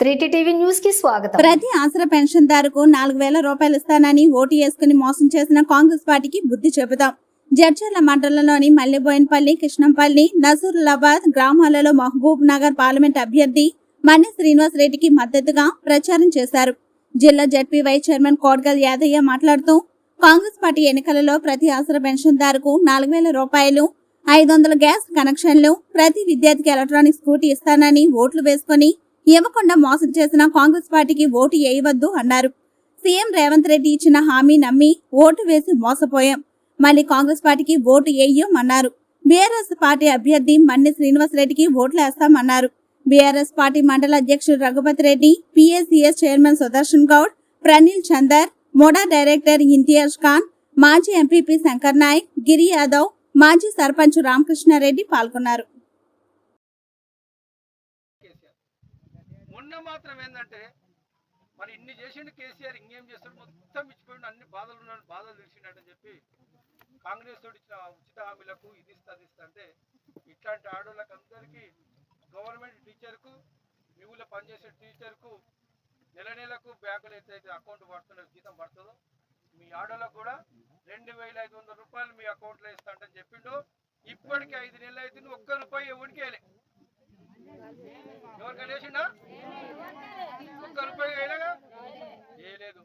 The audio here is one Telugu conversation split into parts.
త్రీటీ టీవీ న్యూస్కి స్వాగతం. ప్రతి పెన్షన్ దారుకు నాలుగు వేల రూపాయలు ఇస్తానని ఓటు వేసుకుని మోసం చేసిన కాంగ్రెస్ పార్టీకి బుద్ధి చెబుతాం. జడ్చర్ల మండలంలోని మల్లెబోయినపల్లి కృష్ణంపల్లి నసూరులాబాద్ గ్రామాలలో మహబూబ్ నగర్ పార్లమెంట్ అభ్యర్థి మన్నె శ్రీనివాస్ రెడ్డికి మద్దతుగా ప్రచారం చేశారు. జిల్లా ZP vice chairman Kodgal Yadaiah మాట్లాడుతూ కాంగ్రెస్ పార్టీ ఎన్నికలలో ప్రతి అసర పెన్షన్ దారుకు నాలుగు వేల రూపాయలు ఐదు వందల గ్యాస్ కనెక్షన్లు. ప్రతి విద్యార్థికి ఎలక్ట్రానిక్ స్కూటీ ఇస్తానని ఓట్లు వేసుకుని ఇవ్వకుండా మోసం చేసిన కాంగ్రెస్ పార్టీకి ఓటు వేయవద్దు అన్నారు. సీఎం రేవంత్ రెడ్డి ఇచ్చిన హామీ నమ్మి ఓటు వేసి మోసపోయాం. మళ్ళీ కాంగ్రెస్ పార్టీకి ఓటు వేయమన్నారు. బీఆర్ఎస్ పార్టీ అభ్యర్థి మన్ని శ్రీనివాసరెడ్డికి ఓట్లు వేస్తామన్నారు. బీఆర్ఎస్ పార్టీ మండల అధ్యక్షుడు రఘుపతి రెడ్డి పిఎస్సిఎస్ చైర్మన్ సుదర్శన్ గౌడ్ ప్రణీల్ చందర్ మోడా డైరెక్టర్ ఇంతియాజ్ ఖాన్ మాజీ ఎంపీపీ శంకర్ నాయక్ గిరి యాదవ్ మాజీ సర్పంచ్ రామకృష్ణారెడ్డి పాల్గొన్నారు. కేసీఆర్ మొన్న మాత్రం ఏంటంటే మరి ఇన్ని చేసిండు కేసీఆర్ ఇంకేం చేస్తాడు? మొత్తం ఇచ్చిపోయిండు అన్ని బాధలు ఉన్నాడు బాధలు తెలిసిండని చెప్పి కాంగ్రెస్ తోటి ఇచ్చిన ఉచిత హామీలకు ఇది ఇస్తా ఇస్తా అంటే ఇట్లాంటి ఆడోళ్ళకి అందరికీ గవర్నమెంట్ టీచర్కు మిగుల పనిచేసే టీచర్కు నెల నెలకు బ్యాంకులు అయితే అకౌంట్ పడుతున్న జీతం పడుతుందో మీ ఆడోళ్ళకు కూడా రెండు వేల ఐదు వందల రూపాయలు మీ అకౌంట్లో ఇస్తా అంటే చెప్పిండు. ఇప్పటికి ఐదు నెలలు అయితే ఒక్క రూపాయి ఎవరికి వేయలే. ఎవరికైనా వేసిండా? ఒక్క రూపాయి అయినాగా వేయలేదు.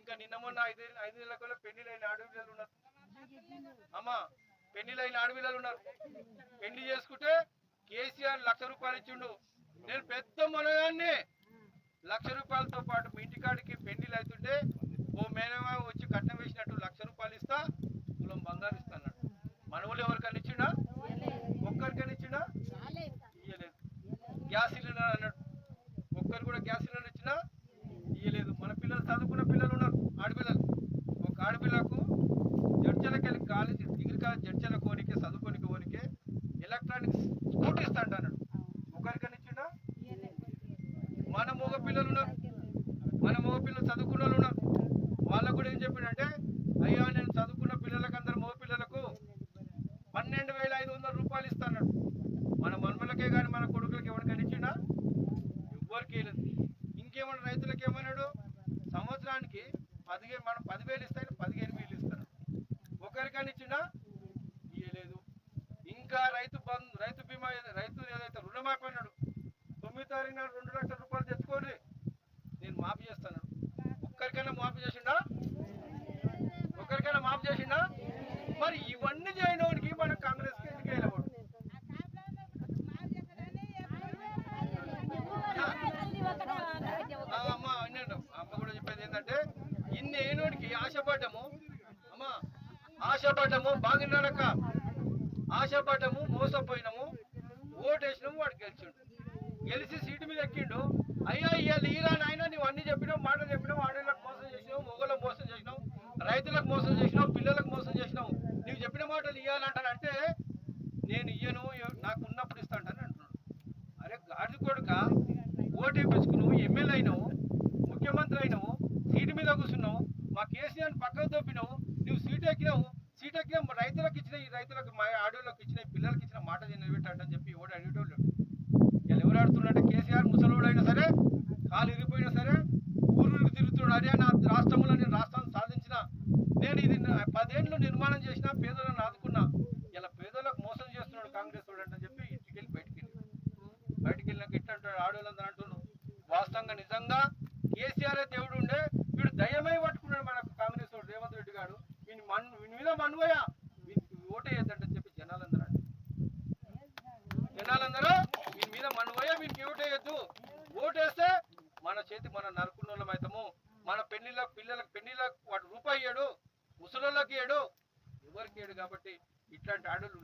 ఇంకా నిన్న మొన్న ఐదు ఐదు నెలల కల్లా పెళ్ళిలైన ఆడపిల్లలు ఉన్నారు. అమ్మా పెళ్ళిలైన ఆడపిల్లలు ఉన్నారు. పెళ్ళి చేసుకుంటే కేసీఆర్ లక్ష రూపాయలు ఇచ్చిండు. నేను పెద్ద మనగాన్ని. లక్ష రూపాయలతో పాటు మీ ఇంటికాడికి పెళ్ళిలు అవుతుంటే ఓ మేనమా వచ్చి కట్నం వేసినట్టు లక్ష రూపాయలు ఇస్తా తులం బంగారు ఇస్తా అన్నాడు మనవులు ఎవరికైనా ఇచ్చిండా ఒక్కరికైనా ఇచ్చిండా ఇయ్యలేదు గ్యాస్ సిలిండర్ అన్నాడు ఒక్కరు కూడా గ్యాస్ సిలిండర్ ఇచ్చినా ఇయ్యలేదు మన పిల్లలు చదువుకున్న పిల్లలు ఉన్నారు ఆడపిల్లలు ఒక ఆడపిల్లకు జడ్చలకెళ్ళి కాలేజీ డిగ్రీ కాలేజ్ జడ్చల కోరికే చదువుకోనికి కోరికే ఎలక్ట్రానిక్ స్కూటీ ఇస్తా అన్నాడు ఒకరికైనా ఇచ్చిండా మన మగ పిల్లలు ఉన్నారు మన మగ పిల్లలు చదువుకున్న వాళ్ళు ఉన్నారు వాళ్ళకు కూడా అయ్యా నేను చదువుకున్న పిల్లలకు అందరు మో పిల్లలకు పన్నెండు వేల ఐదు వందల రూపాయలు ఇస్తాడు మన మనుమలకే కానీ మన కొడుకులకి ఎవరికైనా ఇచ్చిండా? ఎవరికి లేదు ఇంకేమన్నా రైతులకు ఏమన్నాడు? సంవత్సరానికి పదిహేను మనం పదివేలు ఇస్తాడు పదిహేను వేలు ఇస్తాడు. ఒకరికైనా ఇచ్చిండా? ఇయ్యలేదు. ఇంకా రైతు బంధు రైతు బీమా రైతు ఏదైతే రుణమాఫీ తొమ్మిది తారీఖున రెండు లక్షల రూపాయలు తెచ్చుకోండి నేను మాఫీ చేస్తాను ఒక్కరికైనా మాఫీ చేసిండా ఒక్కరికైనా మాఫీ చేసిండా మరి ఇవన్నీ చేయడానికి మన కాంగ్రెస్ ఎందుకు వెళ్ళకూడదు అమ్మ వినండి. అమ్మ కూడా చెప్పేది ఏంటంటే ఇన్ని ఏనోడికి ఆశపడ్డము అమ్మ ఆశపడ్డము బాగున్నాడక్క ఆశపడ్డము మోసపోయినాము ఓటేసినాము వాడు గెలిచిండు. గెలిచి సీటు మీద ఎక్కిండు. అయ్యా ఇవాళ ఈరా నాయన నువ్వు అన్ని చెప్పినావు మాటలు చెప్పినావు ఆడేళ్ళకు మోసం చేసినావు మొగలకు మోసం చేసినావు రైతులకు మోసం చేసినావు పిల్లలకు మోసం చేసినావు నువ్వు చెప్పిన మాటలు ఇవ్వాలంటానంటే నేను ఇయ్యను ఎవ- నాకు ఉన్నప్పుడు ఇస్తా అంటాను అంటున్నాడు అరే గాడి కొడుక ఓటేపించుకు నువ్వు ఎమ్మెల్యే అయినావు ముఖ్యమంత్రి అయినావు సీటు మీద కూర్చున్నావు మా కేసీఆర్ పక్కకు తప్పినావు నువ్వు సీట్ ఎక్కినావు సీట్ ఎక్కిన రైతులకు ఇచ్చిన ఈ రైతులకు మా ఆడోళ్ళకి ఇచ్చిన పిల్లలకి ఇచ్చిన మాట నిలబెట్టాడని చెప్పి ఎవడు అడిగేటోళ్ళు ఇలా ఎవరు ఆడుతున్నట్టే కేసీఆర్ ముసలోడైనా అయినా సరే కాలు ఇరిగిపోయినా సరే ఊరు తిరుగుతున్నాడు. అరే నా రాష్ట్రంలో నేను రాష్ట్రాన్ని సాధించిన నేను ఇది పదేళ్ళు నిర్మాణం చేసిన పేదలను ఆదుకున్నా ఇలా పేదలకు మోసం చేస్తున్నాడు కాంగ్రెస్ వాడు అని చెప్పి ఇంటికి వెళ్ళి బయటికి వెళ్ళి బయటికి వెళ్ళినాక ఇట్లా అంటాడు? ఆడవాళ్ళందరూ అంటున్నాడు వాస్తవంగా నిజంగా కేసీఆర్ దేవుడు ఉండే వీడు దయ్యమై పట్టుకున్నాడు మన కాంగ్రెస్ వాడు రేవంత్ రెడ్డి గారు వీని మన్ వీని మీద మన్వయా ఓటేయద్దంటని చెప్పి జనాలందరూ అంటారు. జనాలందరూ వీని మీద మన్వయ వీనికి ఓటేయద్దు ఓటేస్తే మన చేతి మన నరుకున్నోళ్ళం అవుతాము మన పెళ్ళిళ్ళకు పిల్లలకు పెళ్ళిళ్ళకు వాడు రూపాయి ఇయ్యడు ముసలోళ్ళకి ఇయ్యడు ఎవరికి ఇయ్యడు కాబట్టి ఇట్లాంటి ఆడలు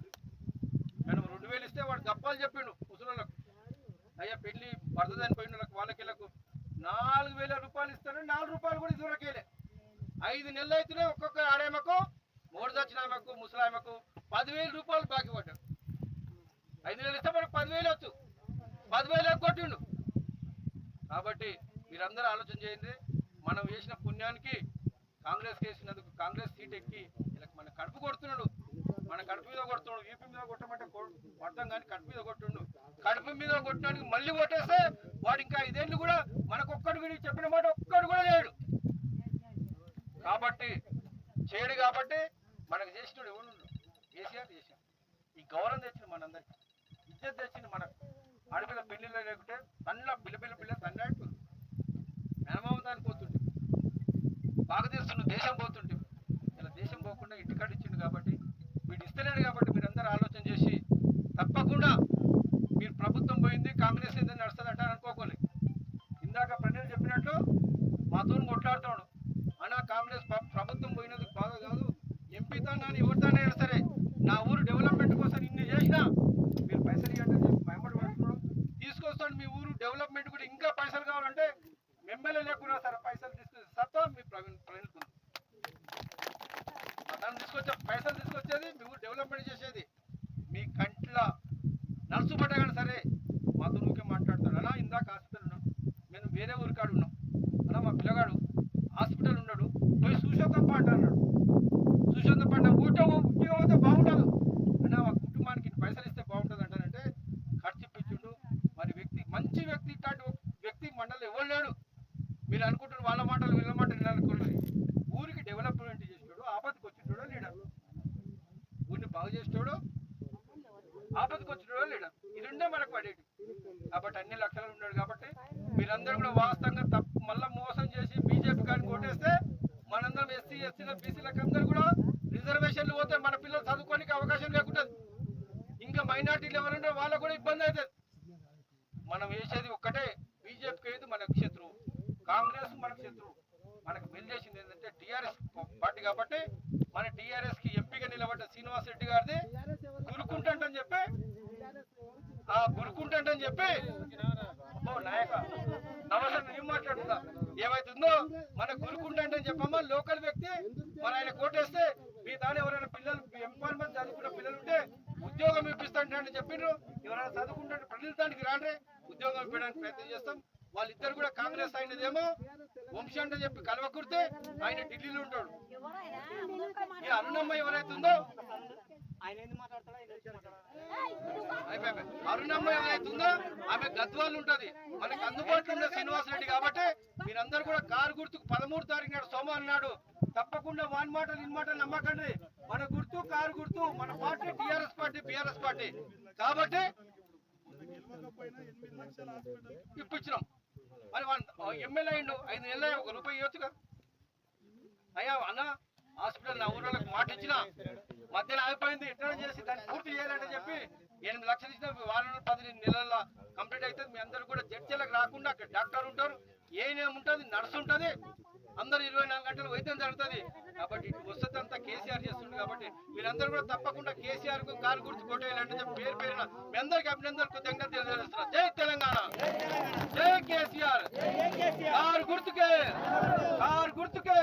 మనం రెండు వేలు ఇస్తే వాడు గప్పాలు చెప్పిండు ముసలోళ్ళకు. అయ్యా పెళ్ళి భర్త చనిపోయిన వాళ్ళకి వాళ్ళకి వీళ్ళకు నాలుగు వేల రూపాయలు ఇస్తాను నాలుగు రూపాయలు కూడా ఇదివరకేలే ఐదు నెలలు అయితేనే ఒక్కొక్క ఆడేమకు మూడు దచ్చిన ఆమెకు ముసలామెకు పదివేల రూపాయలు బాకీ పడ్డాడు. ఐదు నెలలు ఇస్తే మనకు పదివేలు వచ్చు పదివేలు కొట్టిండు. కాబట్టి మీరందరూ ఆలోచన చేయండి. మనం వేసిన పుణ్యానికి కాంగ్రెస్ వేసినందుకు కాంగ్రెస్ సీట్ ఎక్కి వీళ్ళకి మన కడుపు కొడుతున్నాడు. మన కడుపు మీద కొడుతున్నాడు. ఈపీ మీద కొట్టమంటే కొడతాం కానీ కడుపు మీద కొట్టుండు. కడుపు మీద కొట్టడానికి మళ్ళీ కొట్టేస్తే వాడు ఇంకా ఐదేళ్ళు కూడా మనకొక్కడు వీడికి చెప్పిన మాట ఒక్కడు కూడా లేడు. కాబట్టి చేయడు కాబట్టి మనకు చేసినాడు ఎవరు కేసీఆర్ చేశాడు. ఈ గౌరవం తెచ్చింది మనందరికి. ఇజ్జత్ తెచ్చింది మనకు. ఆడపిల్ల పెళ్ళిలో లేకుంటే బిల్ల బిల్ల పిల్ల పిల్ల మేనమామ దాన్ని పోతుంటే బాగా తెలుస్తుంది దేశం పోతుంటే ఇలా దేశం పోకుండా ఇంటికాడ ఇచ్చిండు కాబట్టి వీడు ఇస్తలేడు కాబట్టి మీరు అందరూ ఆలోచన చేసి తప్పకుండా మీరు ప్రభుత్వం పోయింది కాంగ్రెస్ ఏదైనా నడుస్తుంది అంటారు అనుకోకూడదు ఇందాక ప్రజలు చెప్పినట్లు మాతో కొట్లాడుతాడు అన్నా కాంగ్రెస్ ప్ర- ప్రభుత్వం పోయినందుకు బాగా కాదు ఎంపీ తాను ఎవరితోనే సరే నా ఊరు డెవలప్మెంట్ కోసం ఇన్ని చేసినా మీరు పైసలు ఇవ్వండి అని చెప్పి భయపడి పడుతున్నాడు తీసుకొస్తాడు మీ ఊరు డెవలప్మెంట్ కూడా ఇంకా పైసలు కావాలంటే ఎమ్మెల్యే లేకుండా సరే పైసలు తీసుకొచ్చి సత్తా మీ ప్రవీణ్ ప్రవీణ్ దాన్ని తీసుకొచ్చే పైసలు తీసుకొచ్చేది మీ డెవలప్మెంట్ చేసేది. మీ కంట్ల నర్సు పడ్డా సరే మాతో ఊరికే మాట్లాడతాడు అలా ఇందాక హాస్పిటల్ ఉన్నాం మేము వేరే ఊరికాడు ఉన్నాం అలా మా పిల్లగాడు హాస్పిటల్ ఉన్నాడు పోయి చూసొద్దప్ప అంట అన్నాడు చూసొద్దప్ప అంటే ఊట ఉద్యోగం అయితే బాగుండదు అన్నా మా కుటుంబానికి ఇన్ని పైసలు ఇస్తే బాగుంటుంది అంటానంటే ఖర్చు ఇప్పించుండు మరి వ్యక్తి మంచి వ్యక్తి ఇట్లాంటి ఒక వ్యక్తి మండలి ఎవరు లేడు? మీరు అనుకుంటున్న వాళ్ళ మాటలు వీళ్ళ మాటలు వినాలనుకోండి ఊరికి డెవలప్మెంట్ చేసినాడు ఆపదకు వచ్చినోడో లీడర్. ఊరిని బాగు చేసినాడు ఆపదకు వచ్చినోడో లీడర్. ఇది ఉండే మనకు పడేది కాబట్టి అన్ని లక్షలు ఉన్నాడు కాబట్టి మీరందరూ కూడా వాస్తవంగా తప్పు మళ్ళీ మోసం చేసి బీజేపీ కానీ కొట్టేస్తే మనందరం ఎస్సీ ఎస్సీల బీసీలకు అందరూ కూడా రిజర్వేషన్లు పోతే మన పిల్లలు చదువుకోనికి అవకాశం లేకుంటుంది ఇంకా మైనార్టీలు ఎవరుంటే వాళ్ళకు కూడా ఇబ్బంది అవుతుంది మనం వేసేది ఒక్కటే బీజేపీకి ఏది మనకు శత్రువు కాంగ్రెస్ మనకు శత్రువు. మనకు బిల్ చేసింది ఏంటంటే టీఆర్ఎస్ పార్టీ కాబట్టి మన టీఆర్ఎస్కి ఎంపీగా నిలబడ్డ శ్రీనివాస్ రెడ్డి గారిది గురుకుంటని చెప్పి ఆ గురుకుంటని చెప్పి ఓ నాయక నమస్తే నేను మాట్లాడుతున్నా. ఏమైతుందో మన గురుకుంటని చెప్పమ్మా. లోకల్ వ్యక్తి మన ఆయన కోటేస్తే మీ దాని ఎవరైనా పిల్లలు ఎంపార్మెంట్ చదువుకున్న పిల్లలు ఉంటే ఉద్యోగం ఇప్పిస్తాంటే చెప్పిండ్రు ఎవరైనా చదువుకుంటే ప్రజలతానికి రాండ్రే. ఉద్యోగం ఇవ్వడానికి ప్రయత్నం చేస్తాం. వాళ్ళిద్దరు కూడా కాంగ్రెస్ అయినదేమో వంశీ అంటే చెప్పి కలవకుడితే ఆయన ఢిల్లీలో ఉంటాడు. ఈ అరుణమ్మ ఎవరైతే ఉందో అయిపోయి అరుణమ్మ ఉందో ఆమె గద్వాలు ఉంటది. మనకి అందుబాటులో ఉన్న శ్రీనివాస్ రెడ్డి కాబట్టి మీరందరూ కూడా కారు గుర్తుకు పదమూడు తారీఖు నాడు సోమవారం నాడు తప్పకుండా వాన్ మాటలు ఇన్ మాటలు నమ్మకండి. మన గుర్తు కారు గుర్తు మన party TRS party BRS party. కాబట్టి ఇప్పించినాం. మరి ఎమ్మెల్యే అయిండు ఐదు నెలలు ఒక రూపాయి ఇవ్వచ్చు కదా అయ్యా అన్న హాస్పిటల్ నా ఊళ్ళకి మాట ఇచ్చిన మధ్యలో ఆగిపోయింది. ఎట్లా చేసి దాన్ని పూర్తి చేయాలంటే చెప్పి ఎనిమిది లక్షలు ఇచ్చిన వారం పది నెలల్లో కంప్లీట్ అవుతుంది. మీ అందరూ కూడా చర్చలకు రాకుండా అక్కడ డాక్టర్ ఉంటారు ఏనేం ఉంటుంది నర్స్ ఉంటుంది. అందరు ఇరవై నాలుగు గంటలు వైద్యం జరుగుతుంది. కాబట్టి ఇటు వసతి అంతా కేసీఆర్ చేస్తుంది కాబట్టి మీరందరూ కూడా తప్పకుండా కేసీఆర్కు కారు గుర్తు కొట్టేయాలంటే చెప్పి పేరు పేరున మీ అందరికి అభినందనలు కృతజ్ఞత తెలియజేస్తున్నా. జై తెలంగాణ. జై కేసీఆర్. కారు గుర్తుకే. కారు గుర్తుకే.